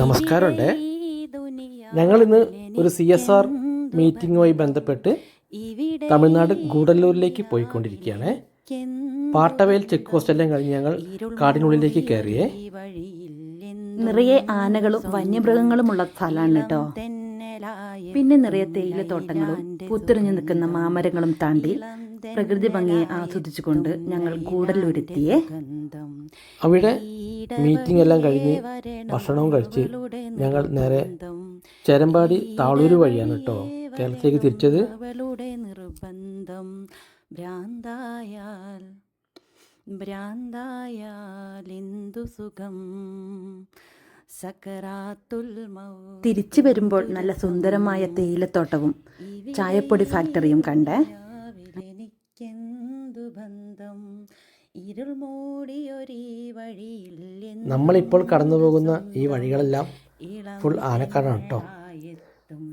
നമസ്കാരമുണ്ട്. ഞങ്ങൾ ഇന്ന് ഒരു സി എസ് ആർ മീറ്റിംഗുമായി ബന്ധപ്പെട്ട് തമിഴ്നാട് ഗൂഡല്ലൂരിലേക്ക് പോയിക്കൊണ്ടിരിക്കുകയാണ്. പാട്ടവയൽ ചെക്ക് പോസ്റ്റ് എല്ലാം കഴിഞ്ഞ് ഞങ്ങൾ കാടിനുള്ളിലേക്ക് കയറിയേ. നിറയെ ആനകളും വന്യമൃഗങ്ങളുമുള്ള സ്ഥലമാണ് കേട്ടോ. പിന്നെ നിറയെ തേയില തോട്ടങ്ങളും പൂത്തിരിഞ്ഞു നിൽക്കുന്ന മാമരങ്ങളും താണ്ടി പ്രകൃതി ഭംഗിയെ ആസ്വദിച്ചുകൊണ്ട് ഞങ്ങൾ ഗൂഡല്ലൂരെത്തിയേ. അവിടെ മീറ്റിംഗ് എല്ലാം കഴിഞ്ഞ് ഭക്ഷണവും കഴിച്ച് ഞങ്ങൾ നേരെ ചേരമ്പാടി താളൂര് വഴിയാണ് കേട്ടോ കേരളത്തിലേക്ക് തിരിച്ചത്. അവളുടെ നിർബന്ധം ഭ്രാന്തായാൽ ഭ്രാന്തായാൽ എന്തു സുഖം. തിരിച്ചു വരുമ്പോൾ നല്ല സുന്ദരമായ തേയിലത്തോട്ടവും ചായപ്പൊടി ഫാക്ടറിയും കണ്ടേ. എനിക്കെന്തു ബന്ധം? നമ്മളിപ്പോൾ കടന്നു പോകുന്ന ഈ വഴികളെല്ലാം ഫുൾ ആനക്കാടാണ് കേട്ടോ.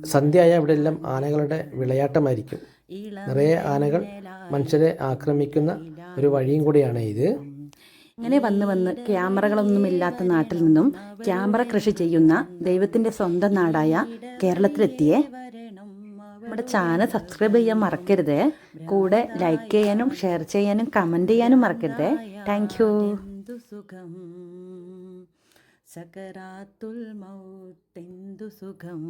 സന്ധ്യയായ ഇവിടെ എല്ലാം ആനകളുടെ വിളയാട്ടമായിരിക്കും. നിറയെ ആനകൾ മനുഷ്യരെ ആക്രമിക്കുന്ന ഒരു വഴിയും കൂടിയാണ് ഇത്. ഇങ്ങനെ വന്ന് വന്ന് ക്യാമറകളൊന്നുമില്ലാത്ത നാട്ടിൽ നിന്നും ക്യാമറ കൃഷി ചെയ്യുന്ന ദൈവത്തിന്റെ സ്വന്തം നാടായ കേരളത്തിലെത്തിയേ. നമ്മുടെ ചാനൽ സബ്സ്ക്രൈബ് ചെയ്യാൻ മറക്കരുത്. കൂടെ ലൈക്ക് ചെയ്യാനും ഷെയർ ചെയ്യാനും കമന്റ് ചെയ്യാനും മറക്കരുത്. താങ്ക് യു സകരാത്തുൽ മൗത്തെന്തു സുഖം.